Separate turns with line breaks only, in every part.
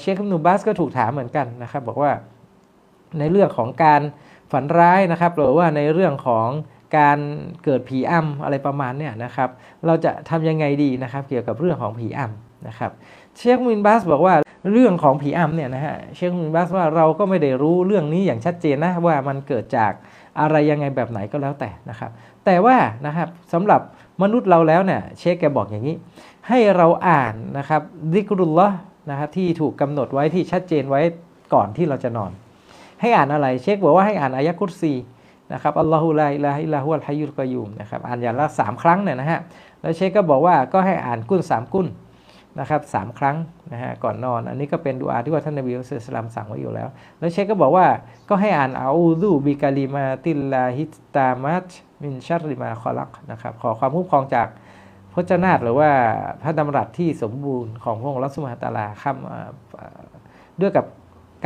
เชคอิบนุบัสก็ถูกถามเหมือนกันนะครับ บอกว่าในเรื่องของการฝันร้ายนะครับ หรือว่าในเรื่องของการเกิดผีอ้ำอะไรประมาณเนี่ยนะครับ เราจะทำยังไงดีนะครับ เกี่ยวกับเรื่องของผีอ้ำนะครับ เชคมินบัสบอกว่าเรื่องของผีอ้ำเนี่ยนะฮะเชคมินบัสว่าเราก็ไม่ได้รู้เรื่องนี้อย่างชัดเจนนะว่ามันเกิดจากอะไรยังไงแบบไหนก็แล้วแต่นะครับ แต่ว่านะครับสำหรับมนุษย์เราแล้วเนี่ยเชคแกบอกอย่างนี้ ให้เราอ่านนะครับดิกรุลละ นะครับที่ถูกกำหนดไว้ที่ชัดเจนไว้ก่อนที่เราจะนอน ให้อ่านอะไรเชคบอกว่าให้อ่านอายะกุรซีนะครับอัลลอฮุลาอิลาฮิลาฮุลฮัยุลกอยูมนะครับอ่านอย่างละสามครั้งเนี่ยนะฮะแล้วเชคก็บอกว่าก็ให้อ่านกุ้นสามกุ้นนะครับสามครั้งนะฮะก่อนนอน อันนี้ก็เป็นดุอาที่ว่าท่านนบีอัลสลามสั่งไว้อยู่แล้ว แล้วเชคก็บอกว่าก็ให้อ่านอาอูดูบิกาลิมาติลลาฮิตตามัตมินชัรริมาคอลักนะครับขอความคุ้มครองจาก พระจนาตหรือว่าพระดำรัสที่สมบูรณ์ของพระองค์รัสุมาตาลาคำด้วยกับ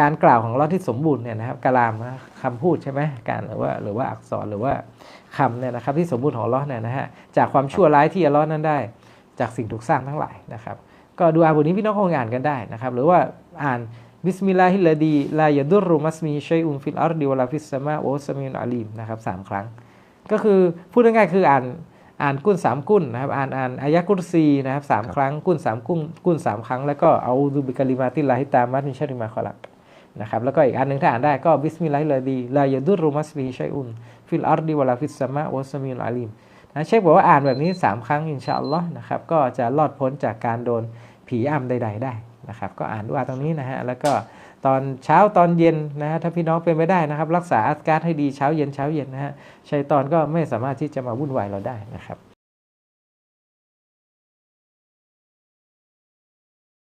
การกล่าวของเราที่สมบูรณ์เนี่ยนะครับกลามนะคำพูดใช่ไหมการหรือว่าหรือว่าอักษรหรือว่าคำเนี่ยนะครับที่สมบูรณ์ของอัเลาเนี่ยนะฮะจากความชั่วร้ายที่อัลเลานั้นได้ จากสิ่งถูกสร้างทั้งหลายนะครับ ก็ดูอาบทนี้พี่น้องคงอ่านกันได้นะครับ หรือว่าอ่านบิสมิลลาฮิลลาดีลายดุรรุมัสมีชัยอุนฟิลอาร์ดิวลาฟิสสมาโอสมินอาลีมนะครับสามครั้ง ก็คือพูดง่ายๆคืออ่าน อ่านกุนสามกุนนะครับอ่านอ่านอายะกุรซีนะครับสามครั้งกุนสามกุนกุนสามครั้ง แล้วก็เอาดูบิกาลิมาติลลาฮิตามัสมินชัริมาคอลักนะครับแล้วก็อีกอันหนึ่งถ้าอ่านได้ก็บิสมิลลาฮิลลาดีลายะดุรรุมัสมีชัยอุนฟิลอาร์ดิวะลาฟิสสมาโอสมินอาลีมนะเชคบอกว่าอ่านแบบนี้สามครั้งอินชาอัลลอฮ์นะครับก็จะรอดพ้นจากการโดนผีอำใด ๆ ได้นะครับก็อ่านดูอาตรงนี้นะฮะแล้วก็ ตอนเช้าตอนเย็นนะฮะถ้าพี่น้องเป็นไม่ได้นะครับ รักษาอาการให้ดีเช้าเย็นเช้าเย็นนะฮะชัยตอนก็ไม่สามารถที่จะมาวุ่นวายเราได้นะครับ